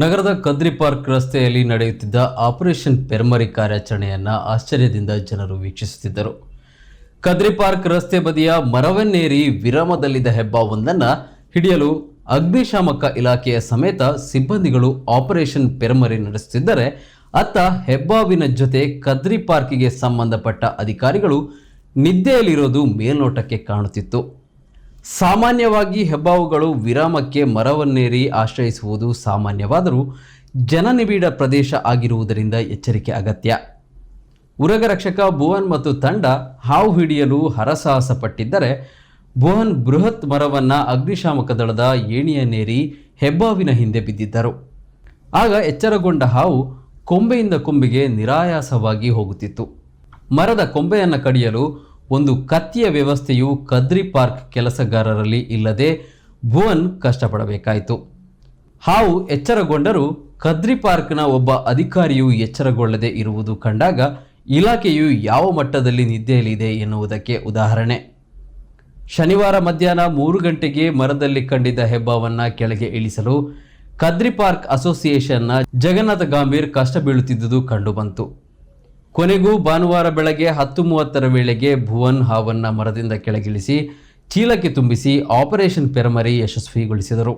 ನಗರದ ಕದ್ರಿ ಪಾರ್ಕ್ ರಸ್ತೆಯಲ್ಲಿ ನಡೆಯುತ್ತಿದ್ದ ಆಪರೇಷನ್ ಪೆರ್ಮರಿ ಕಾರ್ಯಾಚರಣೆಯನ್ನು ಆಶ್ಚರ್ಯದಿಂದ ಜನರು ವೀಕ್ಷಿಸುತ್ತಿದ್ದರು. ಕದ್ರಿ ಪಾರ್ಕ್ ರಸ್ತೆ ಬದಿಯ ಮರವನ್ನೇರಿ ವಿರಾಮದಲ್ಲಿದ್ದ ಹೆಬ್ಬಾವೊಂದನ್ನು ಹಿಡಿಯಲು ಅಗ್ನಿಶಾಮಕ ಇಲಾಖೆಯ ಸಮೇತ ಸಿಬ್ಬಂದಿಗಳು ಆಪರೇಷನ್ ಪೆರ್ಮರಿ ನಡೆಸುತ್ತಿದ್ದರೆ, ಅತ್ತ ಹೆಬ್ಬಾವಿನ ಜೊತೆ ಕದ್ರಿ ಪಾರ್ಕಿಗೆ ಸಂಬಂಧಪಟ್ಟ ಅಧಿಕಾರಿಗಳು ನಿದ್ದೆಯಲ್ಲಿರೋದು ಮೇಲ್ನೋಟಕ್ಕೆ ಕಾಣುತ್ತಿತ್ತು. ಸಾಮಾನ್ಯವಾಗಿ ಹೆಬ್ಬಾವುಗಳು ವಿರಾಮಕ್ಕೆ ಮರವನ್ನೇರಿ ಆಶ್ರಯಿಸುವುದು ಸಾಮಾನ್ಯವಾದರೂ ಜನನಿಬಿಡ ಪ್ರದೇಶ ಆಗಿರುವುದರಿಂದ ಎಚ್ಚರಿಕೆ ಅಗತ್ಯ. ಉರಗ ರಕ್ಷಕ ಭುವನ್ ಮತ್ತು ತಂಡ ಹಾವು ಹಿಡಿಯಲು ಹರಸಾಹಸ ಪಟ್ಟಿದ್ದರೆ ಭುವನ್ ಬೃಹತ್ ಮರವನ್ನು ಅಗ್ನಿಶಾಮಕ ದಳದ ಏಣಿಯನ್ನೇರಿ ಹೆಬ್ಬಾವಿನ ಹಿಂದೆ ಬಿದ್ದಿದ್ದರು. ಆಗ ಎಚ್ಚರಗೊಂಡ ಹಾವು ಕೊಂಬೆಯಿಂದ ಕೊಂಬೆಗೆ ನಿರಾಯಾಸವಾಗಿ ಹೋಗುತ್ತಿತ್ತು. ಮರದ ಕೊಂಬೆಯನ್ನು ಕಡಿಯಲು ಒಂದು ಕತ್ತಿಯ ವ್ಯವಸ್ಥೆಯು ಕದ್ರಿ ಪಾರ್ಕ್ ಕೆಲಸಗಾರರಲ್ಲಿ ಇಲ್ಲದೆ ಭುವನ್ ಕಷ್ಟಪಡಬೇಕಾಯಿತು. ಹಾವು ಎಚ್ಚರಗೊಂಡರೂ ಕದ್ರಿ ಪಾರ್ಕ್ನ ಒಬ್ಬ ಅಧಿಕಾರಿಯು ಎಚ್ಚರಗೊಳ್ಳದೆ ಇರುವುದು ಕಂಡಾಗ ಇಲಾಖೆಯು ಯಾವ ಮಟ್ಟದಲ್ಲಿ ನಿದ್ದೆಯಲ್ಲಿದೆ ಎನ್ನುವುದಕ್ಕೆ ಉದಾಹರಣೆ. ಶನಿವಾರ ಮಧ್ಯಾಹ್ನ ಮೂರು ಗಂಟೆಗೆ ಮರದಲ್ಲಿ ಕಂಡಿದ್ದ ಹೆಬ್ಬಾವನ್ನು ಕೆಳಗೆ ಇಳಿಸಲು ಕದ್ರಿ ಪಾರ್ಕ್ ಅಸೋಸಿಯೇಷನ್ನ ಜಗನ್ನಾಥ ಗಾಂಭೀರ್ ಕಷ್ಟ ಬೀಳುತ್ತಿದ್ದುದು ಕಂಡುಬಂತು. ಕೊನೆಗೂ ಭಾನುವಾರ ಬೆಳಗ್ಗೆ ಹತ್ತು ಮೂವತ್ತರ ವೇಳೆಗೆ ಭುವನ್ ಹಾವನ್ನ ಮರದಿಂದ ಕೆಳಗಿಳಿಸಿ ಚೀಲಕ್ಕೆ ತುಂಬಿಸಿ ಆಪರೇಷನ್ ಪೆರಮರಿ ಯಶಸ್ವಿಗೊಳಿಸಿದರು.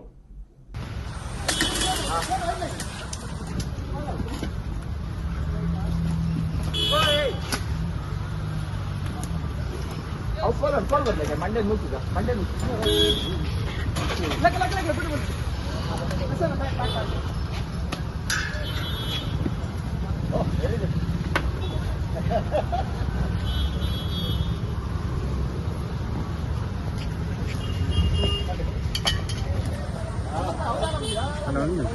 ಮಂಡೆ 看到路了有